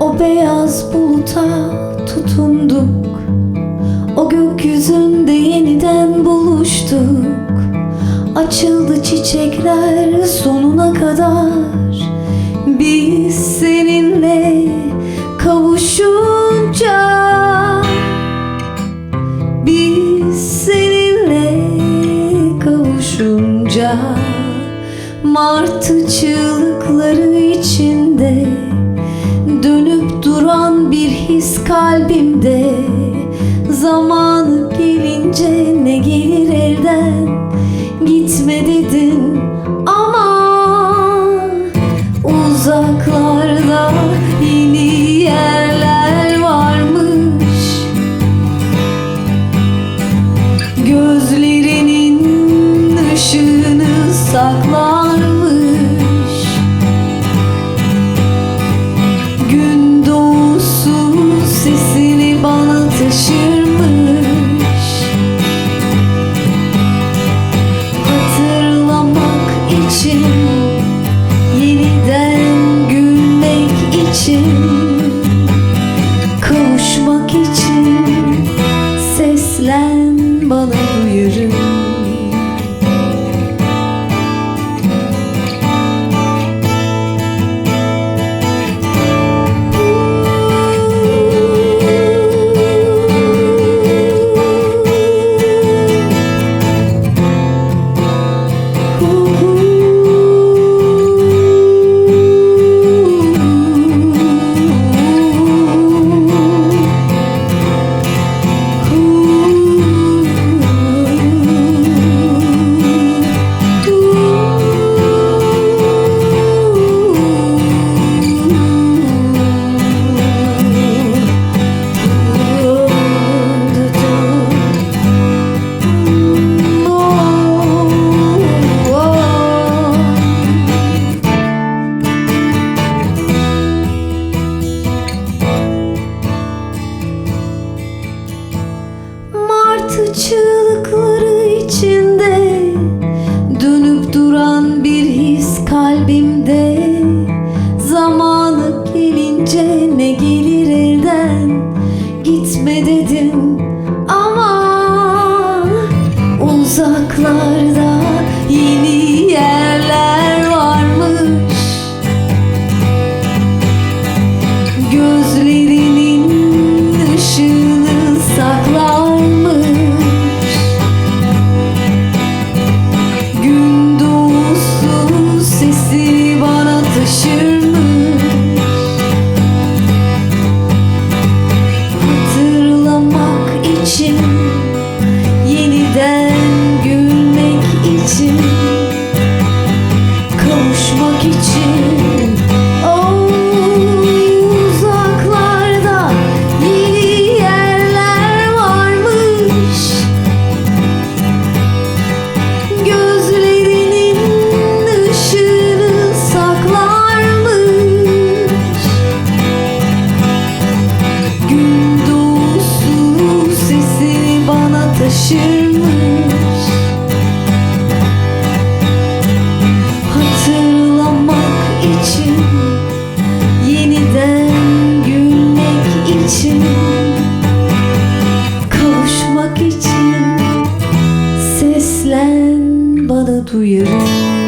O beyaz buluta tutunduk. O gökyüzünde yeniden buluştuk. Açıldı çiçekler sonuna kadar. Biz seninle kavuşunca Biz seninle kavuşunca Martı çığlıkları içinde Dönüp duran bir his kalbimde bana duyarım içinde Dönüp duran bir his kalbimde. Zamanı gelince ne gelir elden Gitme dedim ama Uzaklarda yeni you.